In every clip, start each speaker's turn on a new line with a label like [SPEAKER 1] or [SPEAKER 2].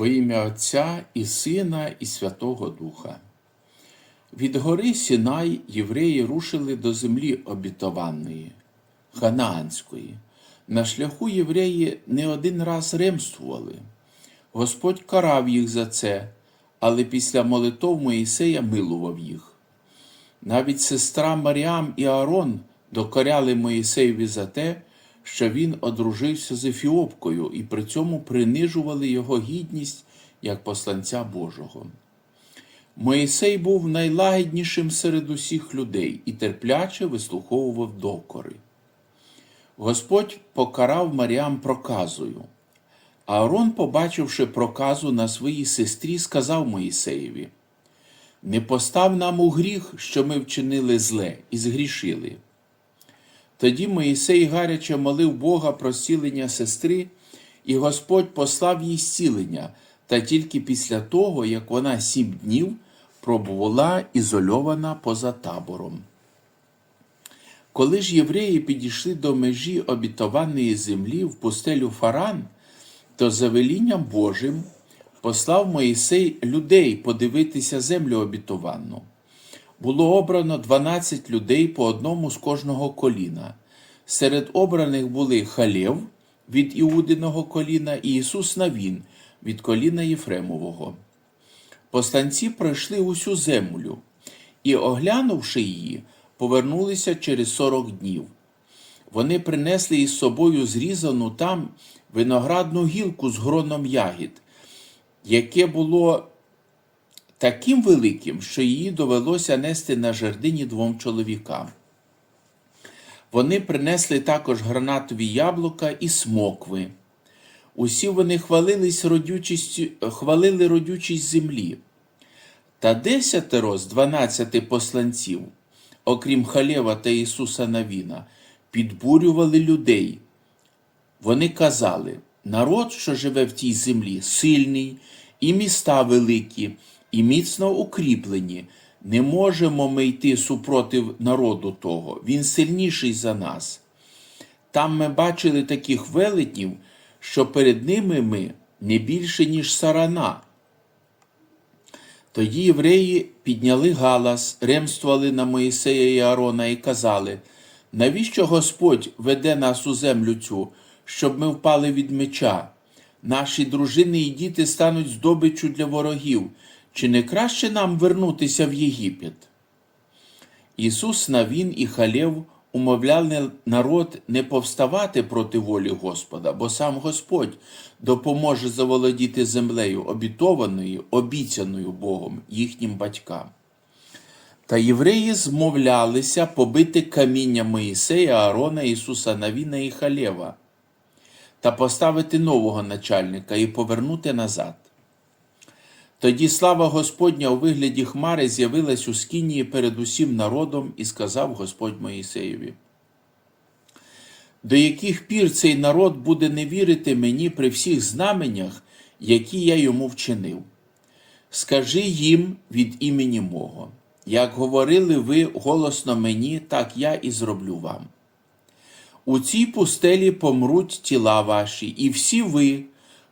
[SPEAKER 1] Во ім'я Отця і Сина, і Святого Духа. Від гори Сінай євреї рушили до землі обітованої, Ханаанської. На шляху євреї не один раз ремствували. Господь карав їх за це, але після молитов Моїсея милував їх. Навіть сестра Маріам і Аарон докоряли Моїсеєві за те, що він одружився з Ефіопкою і при цьому принижували його гідність як посланця Божого. Моїсей був найлагіднішим серед усіх людей і терпляче вислуховував докори. Господь покарав Маріам проказою. Аарон, побачивши проказу на своїй сестрі, сказав Моїсеєві: Не постав нам у гріх, що ми вчинили зле і згрішили. Тоді Моїсей гаряче молив Бога про зцілення сестри, і Господь послав їй зцілення, та тільки після того, як вона сім днів пробула ізольована поза табором. Коли ж євреї підійшли до межі обітованої землі в пустелю Фаран, то за велінням Божим послав Моїсей людей подивитися землю обітованну. Було обрано 12 людей по одному з кожного коліна. Серед обраних були Халєв від Іудиного коліна і Ісус Навін від коліна Єфремового. Повстанці пройшли усю землю і, оглянувши її, повернулися через сорок днів. Вони принесли із собою зрізану там виноградну гілку з гроном ягід, яке було таким великим, що її довелося нести на жердині двом чоловікам. Вони принесли також гранатові яблука і смокви. Усі вони хвалились родючістю, хвалили родючість землі. Та десятеро з дванадцяти посланців, окрім Халєва та Ісуса Навіна, підбурювали людей. Вони казали: народ, що живе в тій землі, сильний, і міста великі, і міцно укріплені. Не можемо ми йти супротив народу того, він сильніший за нас. Там ми бачили таких велетнів, що перед ними ми не більше, ніж сарана. Тоді євреї підняли галас, ремствували на Моїсея і Аарона і казали, навіщо Господь веде нас у землю цю, щоб ми впали від меча? Наші дружини і діти стануть здобиччю для ворогів. Чи не краще нам вернутися в Єгипет? Ісус Навін і Халєв умовляли народ не повставати проти волі Господа, бо сам Господь допоможе заволодіти землею, обітованою, обіцяною Богом їхнім батькам. Та євреї змовлялися побити каміння Моїсея, Аарона, Ісуса Навіна і Халєва та поставити нового начальника і повернути назад. Тоді слава Господня у вигляді хмари з'явилась у скинії перед усім народом і сказав Господь Моїсеєві. До яких пір цей народ буде не вірити мені при всіх знаменнях, які я йому вчинив? Скажи їм від імені мого, як говорили ви голосно мені, так я і зроблю вам. У цій пустелі помруть тіла ваші, і всі ви,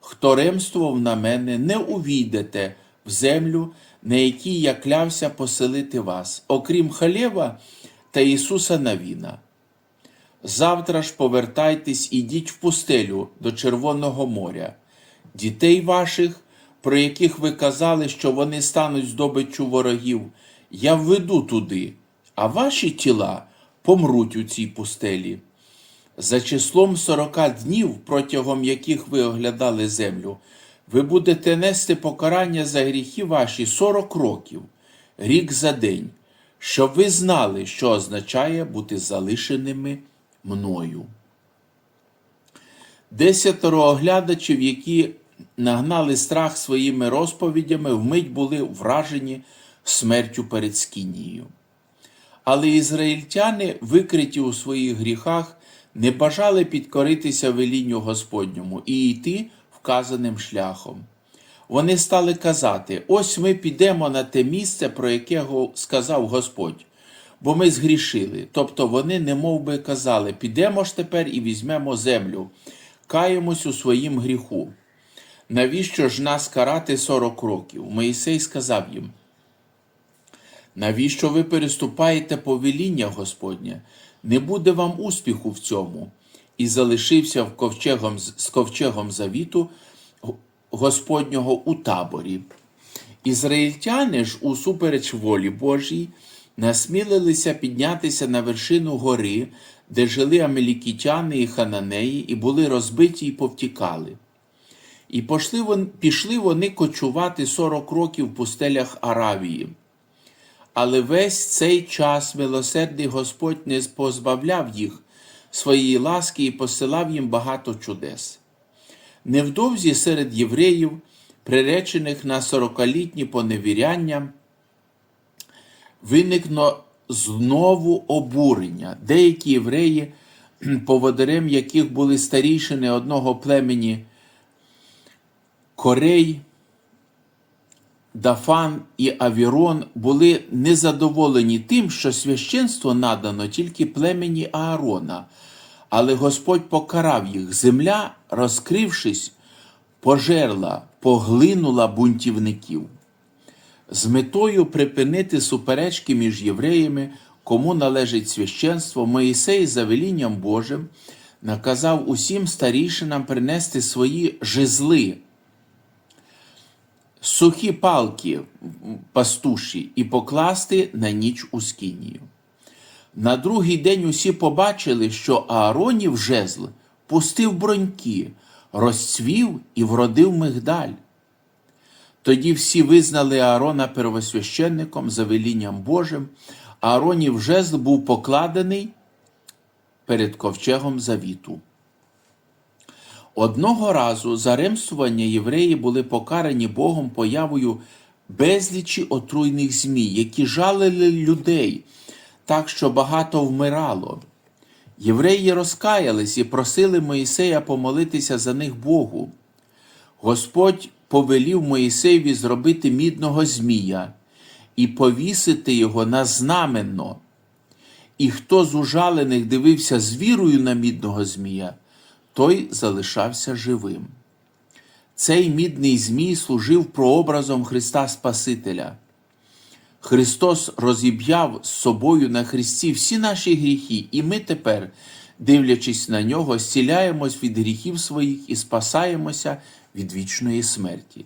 [SPEAKER 1] хто ремствував на мене, не увійдете в землю, на якій я клявся поселити вас, окрім Халєва та Ісуса Навіна. Завтра ж повертайтесь ідіть в пустелю до Червоного моря, дітей ваших, про яких ви казали, що вони стануть здобиччю ворогів, я введу туди, а ваші тіла помруть у цій пустелі. За числом сорока днів, протягом яких ви оглядали землю, ви будете нести покарання за гріхи ваші сорок років, рік за день, щоб ви знали, що означає бути залишеними мною. Десятеро оглядачів, які нагнали страх своїми розповідями, вмить були вражені смертю перед Скінією. Але ізраїльтяни, викриті у своїх гріхах, не бажали підкоритися велінню Господньому і йти вказаним шляхом. Вони стали казати: ось ми підемо на те місце, про яке сказав Господь, бо ми згрішили. Тобто вони не би казали, підемо ж тепер і візьмемо землю, каємось у своїм гріху. Навіщо ж нас карати сорок років? Моїсей сказав їм. Навіщо ви переступаєте повеління Господнє? Не буде вам успіху в цьому. І залишився в ковчегом, з ковчегом завіту Господнього у таборі. Ізраїльтяни ж, усупереч волі Божій, насмілилися піднятися на вершину гори, де жили амелікітяни і хананеї, і були розбиті і повтікали. І пішли вони, кочувати 40 років в пустелях Аравії. Але весь цей час милосердний Господь не позбавляв їх своєї ласки і посилав їм багато чудес. Невдовзі серед євреїв, приречених на сорокалітні поневіряння, виникло знову обурення. Деякі євреї, поводирем яких були старішини одного племені Корей, Дафан і Авірон, були незадоволені тим, що священство надано тільки племені Аарона, але Господь покарав їх. Земля, розкрившись, пожерла, поглинула бунтівників. З метою припинити суперечки між євреями, кому належить священство, Моїсей за велінням Божим наказав усім старішинам принести свої жезли, сухі палки пастуші і покласти на ніч у скинію. На другий день усі побачили, що Ааронів жезл пустив броньки, розцвів і вродив мигдаль. Тоді всі визнали Аарона первосвященником за велінням Божим, Ааронів жезл був покладений перед ковчегом завіту. Одного разу за ремствування євреї були покарані Богом появою безлічі отруйних змій, які жалили людей, так що багато вмирало. Євреї розкаялись і просили Моїсея помолитися за них Богу. Господь повелів Моїсеєві зробити мідного змія і повісити його на знаменно. І хто з ужалених дивився з вірою на мідного змія, той залишався живим. Цей мідний змій служив прообразом Христа Спасителя. Христос розіб'яв з собою на Христі всі наші гріхи, і ми тепер, дивлячись на нього, зціляємось від гріхів своїх і спасаємося від вічної смерті.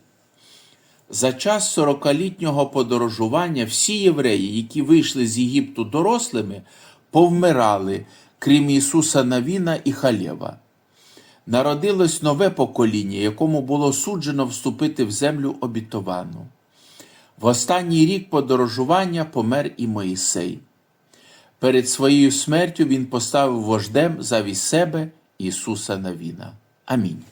[SPEAKER 1] За час сорокалітнього подорожування всі євреї, які вийшли з Єгипту дорослими, повмирали, крім Ісуса Навіна і Халєва. Народилось нове покоління, якому було суджено вступити в землю обітовану. В останній рік подорожування помер і Моїсей. Перед своєю смертю він поставив вождем завість себе Ісуса Навіна. Амінь.